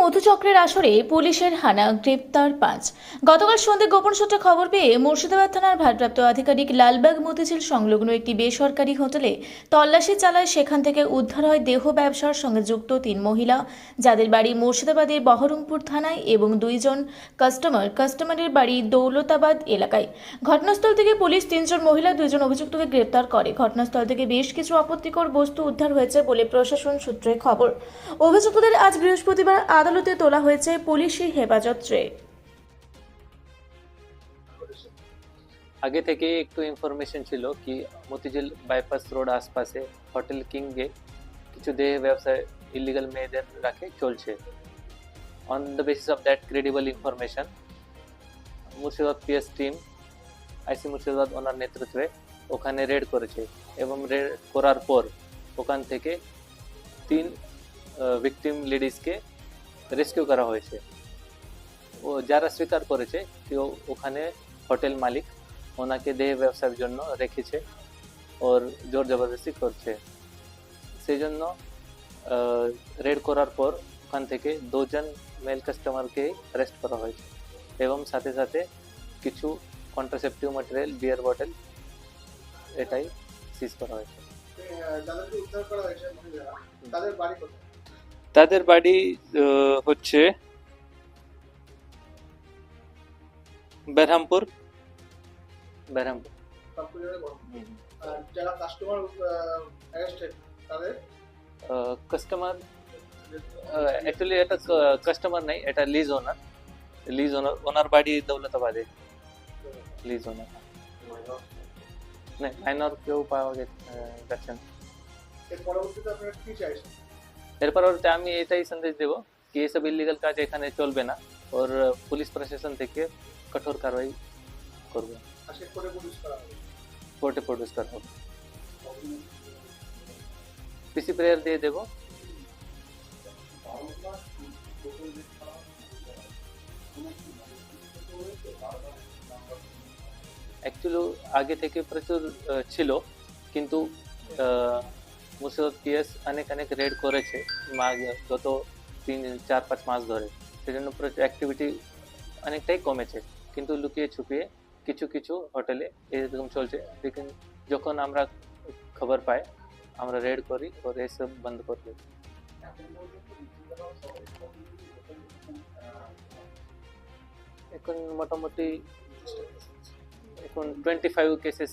মধুচক্রের আসরে পুলিশের হানা গ্রেপ্তার পাঁচ। গতকাল সন্ধে গোপন সূত্রে খবর পেয়ে মুর্শিদাবাদ থানার ভারপ্রাপ্ত আধিকারিক লালবাগ মতিঝিল সংলগ্ন একটি বেসরকারি হোটেলে তল্লাশি চালায় সেখান থেকে উদ্ধার হয় দেহ ব্যবসার সঙ্গে যুক্ত তিন মহিলা, যাদের বাড়ি মুর্শিদাবাদের বহরমপুর থানায় এবং দুইজন কাস্টমার কাস্টমারের বাড়ি দৌলতাবাদ এলাকায়। ঘটনাস্থল থেকে পুলিশ তিনজন মহিলা, দুইজন অভিযুক্তকে গ্রেপ্তার করে। ঘটনাস্থল থেকে বেশ কিছু আপত্তিকর বস্তু উদ্ধার হয়েছে বলে প্রশাসন সূত্রে খবর। অভিযুক্তদের আজ বৃহস্পতিবার আদালতে তোলা হয়েছে পুলিশি হেফাজতে আগে থেকে একটু ইনফরমেশন ছিল কি মতিঝিল বাইপাস রোড আশপাশে হোটেল কিংয়ে কিছু দেহ ব্যবসায় ইলিগাল মেয়েদের রাখে চলছে। On the basis of that credible information Murshidabad PS team IC Murshidabad ওনার নেতৃত্বে ওখানে রেড করেছে এবং রেড করার পর ওখান থেকে তিন ভিকটিম লেডিসকে রেস্কিউ করা হয়েছে। ও যারা স্বীকার করেছে, কেউ ওখানে হোটেল মালিক, ওনাকে দেহ ব্যবসার জন্য রেখেছে, ওর জোর জবরদস্তি করছে। সেই জন্য রেড করার পর ওখান থেকে দুজন মেল কাস্টমারকে অ্যারেস্ট করা হয়েছে। এবং সাথে সাথে কিছু কন্ট্রাসেপটিভ ম্যাটেরিয়াল বিয়ার বটল এটাই সিজ করা হয়েছে, তাদের বাড়ি কোথায়? তাদের বাড়ি হচ্ছে বেরহামপুর। বেরহামপুর। যারা কাস্টমার অ্যারেস্টেড তাদের? কাস্টমার অ্যাকচুয়ালি এটা কাস্টমার নাই এটা লিজ ওনার লিজ ওনার ওনার বাড়ি দৌলতাবাদে। লিজ ওনার না মাইনর কেউ পাওয়া গে- আহ, যাচ্ছে না। এর পরবর্তীতে আপনারা কি চাইছেন? এরপর ওরতে আমি এটাই সন্দেশ দেব কি এসব ইলিগাল কাজ এখানে চলবে না। ওর আহ, পুলিশ প্রশাসন থেকে কঠোর কারবাই করবে। আজকে করে পুলিশ করা হবে কোর্টে প্রডিউস করা হবে। পিসি প্রেয়ার দিয়ে দেবো। অ্যাকচুয়ালি আগে থেকে প্রচুর আহ, ছিল কিন্তু আহ, মুর্শিদাবাদ পিএস অনেক অনেক রেড করেছে গত তিন, চার, পাঁচ মাস ধরে। সেজন্য প্রচুর অ্যাক্টিভিটি অনেকটাই কমেছে। কিন্তু লুকিয়ে ছুপিয়ে কিছু কিছু হোটেলে এরকম চলছে। লেকিন যখন আমরা খবর পাই, আমরা রেড করি, ওর এসব বন্ধ করে দিই। এখন মোটামুটি এখন টোয়েন্টি ফাইভ কেসেস